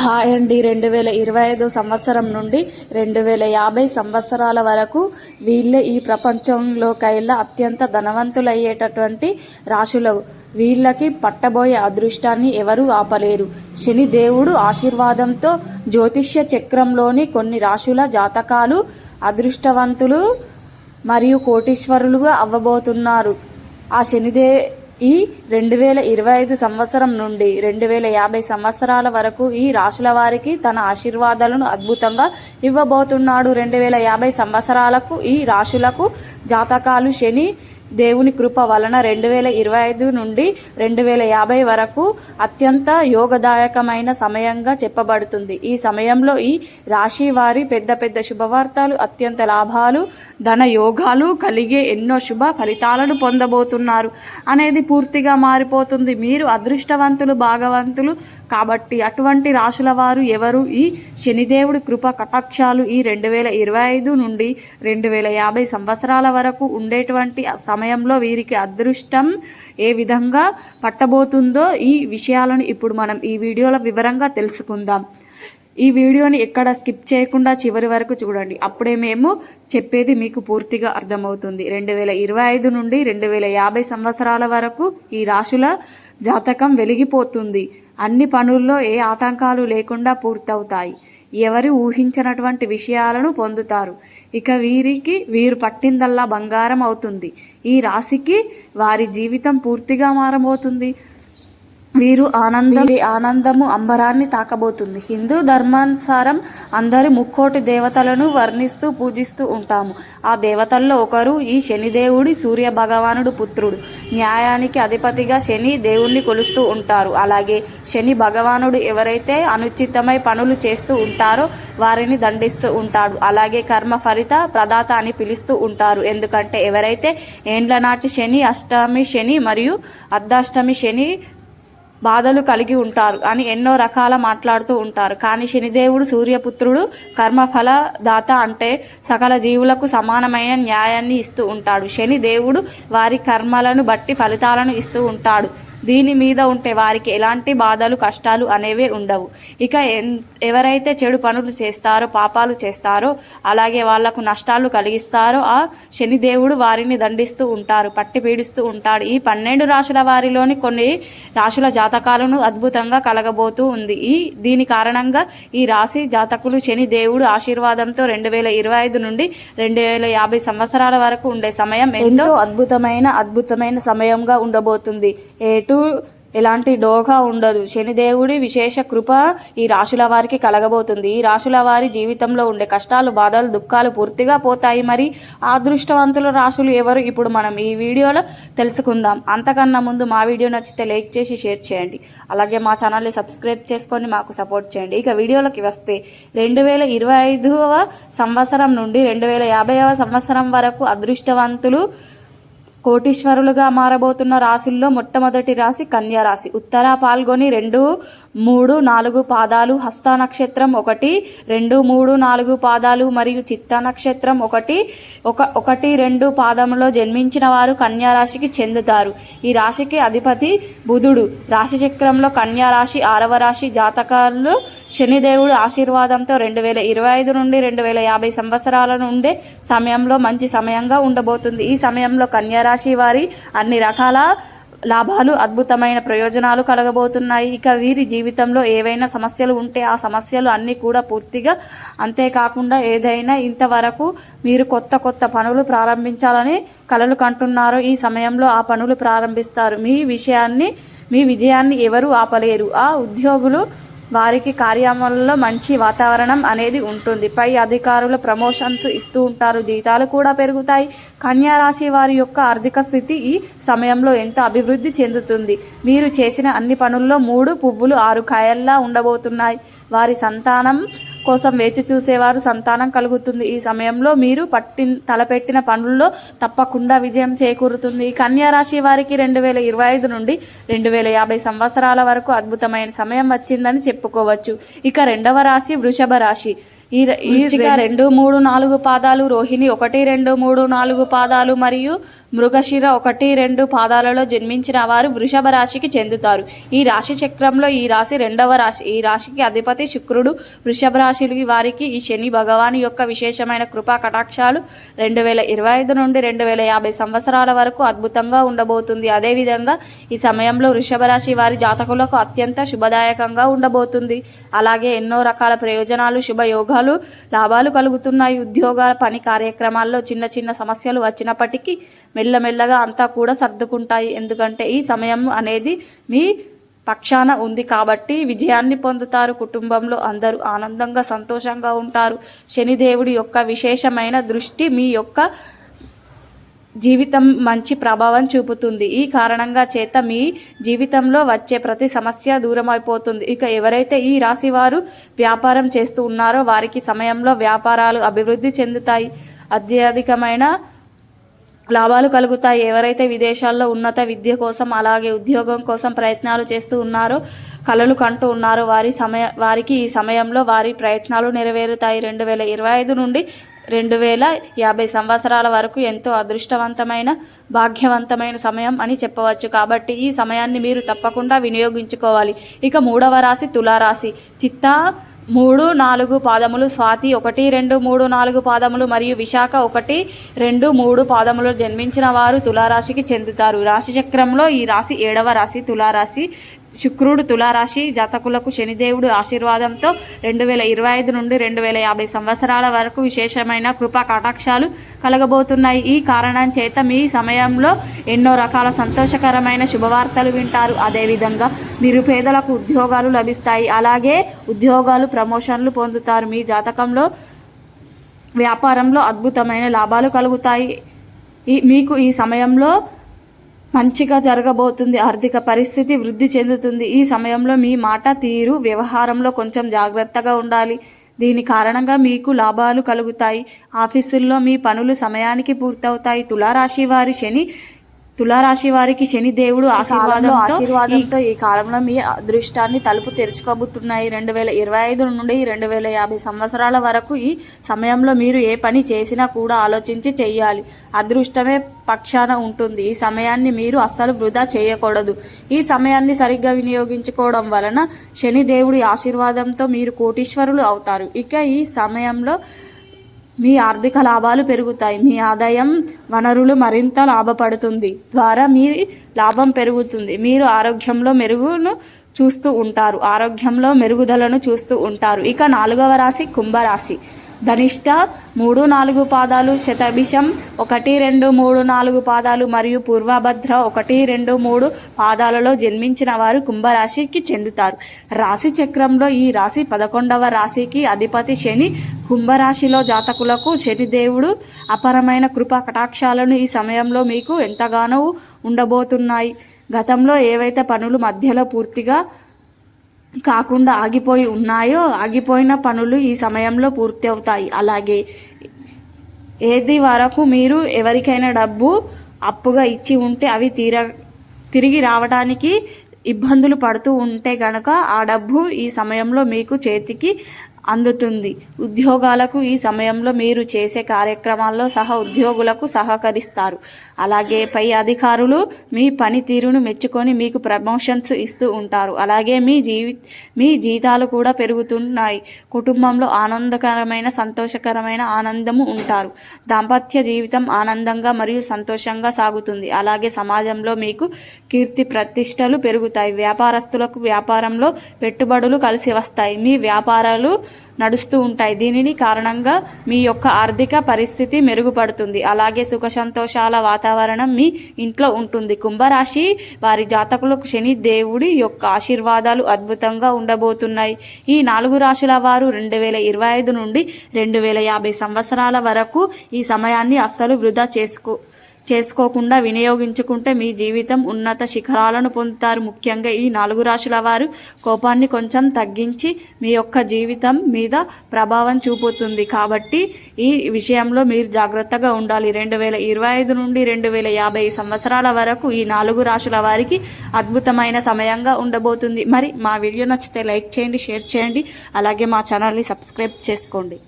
Hi అండి. రెండు వేల ఇరవై ఐదు సంవత్సరం నుండి రెండు వేల యాభై సంవత్సరాల వరకు వీళ్ళే ఈ ప్రపంచంలోకైలా అత్యంత ధనవంతులయ్యేటటువంటి రాశులు. వీళ్ళకి పట్టబోయే అదృష్టాన్ని ఎవరూ ఆపలేరు. శని దేవుడు ఆశీర్వాదంతో జ్యోతిష్య చక్రంలోని కొన్ని రాశుల జాతకాలు అదృష్టవంతులు మరియు కోటీశ్వరులుగా అవ్వబోతున్నారు. ఆ శనిదే ఈ రెండు వేల ఇరవై ఐదు సంవత్సరం నుండి రెండు వేల యాభై సంవత్సరాల వరకు ఈ రాశుల వారికి తన ఆశీర్వాదాలను అద్భుతంగా ఇవ్వబోతున్నాడు. రెండు వేల యాభై సంవత్సరాలకు ఈ రాశులకు జాతకాలు శని దేవుని కృప వలన రెండు వేల ఇరవై ఐదు నుండి రెండు వేల యాభై వరకు అత్యంత యోగదాయకమైన సమయంగా చెప్పబడుతుంది. ఈ సమయంలో ఈ రాశి వారి పెద్ద పెద్ద శుభవార్తలు అత్యంత లాభాలు ధన యోగాలు కలిగే ఎన్నో శుభ ఫలితాలను పొందబోతున్నారు. అనేది పూర్తిగా మారిపోతుంది. మీరు అదృష్టవంతులు భాగవంతులు కాబట్టి అటువంటి రాశుల వారు ఎవరు? ఈ శనిదేవుడి కృప కటాక్షాలు ఈ రెండు వేల ఇరవై ఐదు నుండి రెండు వేల యాభై సంవత్సరాల వరకు ఉండేటువంటి సమయంలో వీరికి అదృష్టం ఏ విధంగా పట్టబోతుందో ఈ విషయాలను ఇప్పుడు మనం ఈ వీడియోలో వివరంగా తెలుసుకుందాం. ఈ వీడియోని ఎక్కడ స్కిప్ చేయకుండా చివరి వరకు చూడండి. అప్పుడే మేము చెప్పేది మీకు పూర్తిగా అర్థమవుతుంది. రెండు వేల ఇరవై ఐదు నుండి రెండు వేల యాభై సంవత్సరాల వరకు ఈ రాశుల జాతకం వెలిగిపోతుంది. అన్ని పనుల్లో ఏ ఆటంకాలు లేకుండా పూర్తవుతాయి. ఎవరు ఊహించినటువంటి విషయాలను పొందుతారు. ఇక వీరికి వీరు పట్టిందల్లా బంగారం అవుతుంది. ఈ రాశికి వారి జీవితం పూర్తిగా మారబోతుంది. వీరు ఆనందం ఆనందము అంబరాన్ని తాకబోతుంది. హిందూ ధర్మానుసారం అందరి ముక్కోటి దేవతలను వర్ణిస్తూ పూజిస్తూ ఉంటాము. ఆ దేవతల్లో ఒకరు ఈ శనిదేవుడి సూర్య భగవానుడు పుత్రుడు. న్యాయానికి అధిపతిగా శని దేవుణ్ణి కొలుస్తూ ఉంటారు. అలాగే శని భగవానుడు ఎవరైతే అనుచితమై పనులు చేస్తూ ఉంటారో వారిని దండిస్తూ ఉంటాడు. అలాగే కర్మ ఫలిత ప్రదాత అని పిలుస్తూ ఉంటారు. ఎందుకంటే ఎవరైతే ఏండ్ల నాటి శని అష్టమి శని మరియు అర్ధాష్టమి శని బాధలు కలిగి ఉంటారు అని ఎన్నో రకాల మాట్లాడుతూ ఉంటారు. కానీ శనిదేవుడు సూర్యపుత్రుడు కర్మఫల దాత అంటే సకల జీవులకు సమానమైన న్యాయాన్ని ఇస్తూ ఉంటాడు. శని దేవుడు వారి కర్మలను బట్టి ఫలితాలను ఇస్తూ ఉంటాడు. దీని మీద ఉంటే వారికి ఎలాంటి బాధలు కష్టాలు అనేవే ఉండవు. ఇక ఎన్ ఎవరైతే చెడు పనులు చేస్తారో పాపాలు చేస్తారో అలాగే వాళ్ళకు నష్టాలు కలిగిస్తారో ఆ శనిదేవుడు వారిని దండిస్తూ ఉంటారు పట్టి పీడిస్తూ ఉంటాడు. ఈ పన్నెండు రాశుల వారిలోని కొన్ని రాశుల జాతకాలను అద్భుతంగా కలగబోతూ ఉంది. ఈ దీని కారణంగా ఈ రాశి జాతకులు శని దేవుడు ఆశీర్వాదంతో రెండు వేల ఇరవై ఐదు నుండి రెండు వేల యాభై సంవత్సరాల వరకు ఉండే సమయం ఎంతో అద్భుతమైన అద్భుతమైన సమయంగా ఉండబోతుంది. ఎటు ఎలాంటి డోకా ఉండదు. శనిదేవుడి విశేష కృప ఈ రాశుల వారికి కలగబోతుంది. ఈ రాశుల వారి జీవితంలో ఉండే కష్టాలు బాధలు దుఃఖాలు పూర్తిగా పోతాయి. మరి అదృష్టవంతుల రాశులు ఎవరు? ఇప్పుడు మనం ఈ వీడియోలో తెలుసుకుందాం. అంతకన్నా ముందు మా వీడియో నచ్చితే లైక్ చేసి షేర్ చేయండి. అలాగే మా ఛానల్ని సబ్స్క్రైబ్ చేసుకొని మాకు సపోర్ట్ చేయండి. ఇక వీడియోలోకి వస్తే రెండు వేల ఇరవై ఐదవ సంవత్సరం నుండి రెండు వేల యాభైవ సంవత్సరం వరకు అదృష్టవంతులు కోటీశ్వరులుగా మారబోతున్న రాశుల్లో మొట్టమొదటి రాశి కన్యా రాశి. ఉత్తర పాల్గొని రెండు మూడు నాలుగు పాదాలు హస్త నక్షత్రం ఒకటి రెండు మూడు నాలుగు పాదాలు మరియు చిత్త నక్షత్రం ఒకటి ఒక ఒకటి రెండు పాదంలో జన్మించిన వారు కన్యా రాశికి చెందుతారు. ఈ రాశికి అధిపతి బుధుడు. రాశి చక్రంలో కన్యా రాశి ఆరవ రాశి జాతకాలు శనిదేవుడు ఆశీర్వాదంతో రెండు వేల ఇరవై ఐదు నుండి రెండు వేల యాభై సంవత్సరాల నుండే సమయంలో మంచి సమయంగా ఉండబోతుంది. ఈ సమయంలో కన్యారాశి వారి అన్ని రకాల లాభాలు అద్భుతమైన ప్రయోజనాలు కలగబోతున్నాయి. ఇక వీరి జీవితంలో ఏవైనా సమస్యలు ఉంటే ఆ సమస్యలు అన్నీ కూడా పూర్తిగా అంతేకాకుండా ఏదైనా ఇంతవరకు మీరు కొత్త కొత్త పనులు ప్రారంభించాలని కలలు కంటున్నారో. ఈ సమయంలో ఆ పనులు ప్రారంభిస్తారు. మీ విషయాన్ని మీ విజయాన్ని ఎవరు ఆపలేరు. ఆ ఉద్యోగులు వారికి కార్యాలయంలో మంచి వాతావరణం అనేది ఉంటుంది. పై అధికారులు ప్రమోషన్స్ ఇస్తూ ఉంటారు. జీతాలు కూడా పెరుగుతాయి. కన్యా రాశి వారి యొక్క ఆర్థిక స్థితి ఈ సమయంలో ఎంత అభివృద్ధి చెందుతుంది? మీరు చేసిన అన్ని పనుల్లో మూడు పువ్వులు ఆరు కాయల్లా ఉండబోతున్నాయి. వారి సంతానం కోసం వేచి చూసేవారు సంతానం కలుగుతుంది. ఈ సమయంలో మీరు పట్టి తలపెట్టిన పనుల్లో తప్పకుండా విజయం చేకూరుతుంది. కన్యా రాశి వారికి రెండు వేల ఇరవై ఐదు నుండి రెండు వేల యాభై సంవత్సరాల వరకు అద్భుతమైన సమయం వచ్చిందని చెప్పుకోవచ్చు. ఇక రెండవ రాశి వృషభ రాశి. ఈ ఈ రెండు మూడు నాలుగు పాదాలు రోహిణి ఒకటి రెండు మూడు నాలుగు పాదాలు మరియు మృగశిర ఒకటి రెండు పాదాలలో జన్మించిన వారు వృషభ రాశికి చెందుతారు. ఈ రాశి చక్రంలో ఈ రాశి రెండవ రాశి ఈ రాశికి అధిపతి శుక్రుడు. వృషభ రాశి వారికి ఈ శని భగవాన్ యొక్క విశేషమైన కృపా కటాక్షాలు రెండు వేల ఇరవై ఐదు నుండి రెండు వేల యాభై సంవత్సరాల వరకు అద్భుతంగా ఉండబోతుంది. అదేవిధంగా ఈ సమయంలో వృషభ రాశి వారి జాతకులకు అత్యంత శుభదాయకంగా ఉండబోతుంది. అలాగే ఎన్నో రకాల ప్రయోజనాలు శుభయోగాలు లాభాలు కలుగుతున్నాయి. ఉద్యోగ పని కార్యక్రమాల్లో చిన్న చిన్న సమస్యలు వచ్చినప్పటికీ మెల్లమెల్లగా అంతా కూడా సర్దుకుంటాయి. ఎందుకంటే ఈ సమయం అనేది మీ పక్షాన ఉంది కాబట్టి విజయాన్ని పొందుతారు. కుటుంబంలో అందరూ ఆనందంగా సంతోషంగా ఉంటారు. శనిదేవుడి యొక్క విశేషమైన దృష్టి మీ యొక్క జీవితం మంచి ప్రభావం చూపుతుంది. ఈ కారణంగా చేత మీ జీవితంలో వచ్చే ప్రతి సమస్య దూరం అయిపోతుంది ఇక ఎవరైతే ఈ రాశి వారు వ్యాపారం చేస్తూ ఉన్నారో వారికి సమయంలో వ్యాపారాలు అభివృద్ధి చెందుతాయి. అత్యధికమైన లాభాలు కలుగుతాయి. ఎవరైతే విదేశాల్లో ఉన్నత విద్య కోసం అలాగే ఉద్యోగం కోసం ప్రయత్నాలు చేస్తూ ఉన్నారో కలలు కంటూ ఉన్నారో వారి సమయ వారికి ఈ సమయంలో వారి ప్రయత్నాలు నెరవేరుతాయి. రెండు వేల ఇరవై ఐదు నుండి రెండు వేల యాభై సంవత్సరాల వరకు ఎంతో అదృష్టవంతమైన భాగ్యవంతమైన సమయం అని చెప్పవచ్చు. కాబట్టి ఈ సమయాన్ని మీరు తప్పకుండా వినియోగించుకోవాలి. ఇక మూడవ రాశి తులారాశి. చిత్త మూడు నాలుగు పాదములు స్వాతి ఒకటి రెండు మూడు నాలుగు పాదములు మరియు విశాఖ ఒకటి రెండు మూడు పాదములు జన్మించిన వారు తులారాశికి చెందుతారు. రాశి చక్రంలో ఈ రాశి ఏడవ రాశి తులారాశి శుక్రుడు తులారాశి జాతకులకు శనిదేవుడు ఆశీర్వాదంతో రెండు వేల ఇరవై ఐదు నుండి రెండు వేల యాభై సంవత్సరాల వరకు విశేషమైన కృపా కటాక్షాలు కలగబోతున్నాయి. ఈ కారణం చేత మీ సమయంలో ఎన్నో రకాల సంతోషకరమైన శుభవార్తలు వింటారు. అదేవిధంగా నిరుపేదలకు ఉద్యోగాలు లభిస్తాయి. అలాగే ఉద్యోగాలు ప్రమోషన్లు పొందుతారు. మీ జాతకంలో వ్యాపారంలో అద్భుతమైన లాభాలు కలుగుతాయి. ఈ మీకు ఈ సమయంలో మంచిగా జరగబోతుంది ఆర్థిక పరిస్థితి వృద్ధి చెందుతుంది. ఈ సమయంలో మీ మాట తీరు వ్యవహారంలో కొంచెం జాగ్రత్తగా ఉండాలి. దీని కారణంగా మీకు లాభాలు కలుగుతాయి. ఆఫీసుల్లో మీ పనులు సమయానికి పూర్తవుతాయి. తులారాశి వారి శని తులారాశి వారికి శని దేవుడు ఆశీర్వాదంతో ఆశీర్వాదంతో ఈ కాలంలో మీ అదృష్టాన్ని తలుపు తెరుచుకోబోతున్నాయి. రెండు వేల ఇరవై ఐదు నుండి రెండు వేల యాభై సంవత్సరాల వరకు ఈ సమయంలో మీరు ఏ పని చేసినా కూడా ఆలోచించి చేయాలి అదృష్టమే పక్షాన ఉంటుంది. ఈ సమయాన్ని మీరు అస్సలు వృధా చేయకూడదు. ఈ సమయాన్ని సరిగ్గా వినియోగించుకోవడం వలన శని దేవుడి ఆశీర్వాదంతో మీరు కోటీశ్వరులు అవుతారు. ఇక ఈ సమయంలో మీ ఆర్థిక లాభాలు పెరుగుతాయి. మీ ఆదాయం వనరులు మరింత లాభపడుతుంది. ద్వారా మీ లాభం పెరుగుతుంది. మీరు ఆరోగ్యంలో మెరుగును చూస్తూ ఉంటారు. ఆరోగ్యంలో మెరుగుదలను చూస్తూ ఉంటారు. ఇక నాలుగవ రాశి కుంభరాశి. ధనిష్ట మూడు నాలుగు పాదాలు శతభిషం ఒకటి రెండు మూడు నాలుగు పాదాలు మరియు పూర్వభద్ర ఒకటి రెండు మూడు పాదాలలో జన్మించిన వారు కుంభరాశికి చెందుతారు. రాశి చక్రంలో ఈ రాశి పదకొండవ రాశికి అధిపతి శని. కుంభరాశిలో జాతకులకు శనిదేవుడు అపరమైన కృపా కటాక్షాలను ఈ సమయంలో మీకు ఎంతగానో ఉండబోతున్నాయి. గతంలో ఏవైతే పనులు మధ్యలో పూర్తిగా కాకుండా ఆగిపోయి ఉన్నాయో ఆగిపోయిన పనులు ఈ సమయంలో పూర్తి అవుతాయి అలాగే ఏది వరకు మీరు ఎవరికైనా డబ్బు అప్పుగా ఇచ్చి ఉంటే అవి తీర తిరిగి రావడానికి ఇబ్బందులు పడుతూ ఉంటే గనక ఆ డబ్బు ఈ సమయంలో మీకు చేతికి అందుతుంది. ఉద్యోగాలకు ఈ సమయంలో మీరు చేసే కార్యక్రమాల్లో సహ ఉద్యోగులకు సహకరిస్తారు. అలాగే పై అధికారులు మీ పనితీరును మెచ్చుకొని మీకు ప్రమోషన్స్ ఇస్తూ ఉంటారు. అలాగే మీ జీవి మీ జీతాలు కూడా పెరుగుతున్నాయి. కుటుంబంలో ఆనందకరమైన సంతోషకరమైన ఆనందము ఉంటారు. దాంపత్య జీవితం ఆనందంగా మరియు సంతోషంగా సాగుతుంది. అలాగే సమాజంలో మీకు కీర్తి ప్రతిష్టలు పెరుగుతాయి. వ్యాపారస్తులకు వ్యాపారంలో పెట్టుబడులు కలిసి వస్తాయి. మీ వ్యాపారాలు నడుస్తూ ఉంటాయి. దీనిని కారణంగా మీ యొక్క ఆర్థిక పరిస్థితి మెరుగుపడుతుంది. అలాగే సుఖ సంతోషాల వాతావరణం మీ ఇంట్లో ఉంటుంది. కుంభరాశి వారి జాతకులకు శని దేవుడి యొక్క ఆశీర్వాదాలు అద్భుతంగా ఉండబోతున్నాయి. ఈ నాలుగు రాశుల వారు రెండు వేల ఇరవై ఐదు నుండి రెండు వేల యాభై సంవత్సరాల వరకు ఈ సమయాన్ని అస్సలు వృధా చేసుకో చేసుకోకుండా వినియోగించుకుంటే మీ జీవితం ఉన్నత శిఖరాలను పొందుతారు. ముఖ్యంగా ఈ నాలుగు రాశుల వారు కోపాన్ని కొంచెం తగ్గించి మీ యొక్క జీవితం మీద ప్రభావం చూపుతుంది. కాబట్టి ఈ విషయంలో మీరు జాగ్రత్తగా ఉండాలి. రెండు వేల ఇరవై ఐదు నుండి రెండు వేల యాభై సంవత్సరాల వరకు ఈ నాలుగు రాశుల వారికి అద్భుతమైన సమయంగా ఉండబోతుంది. మరి మా వీడియో నచ్చితే లైక్ చేయండి షేర్ చేయండి. అలాగే మా ఛానల్ని సబ్స్క్రైబ్ చేసుకోండి.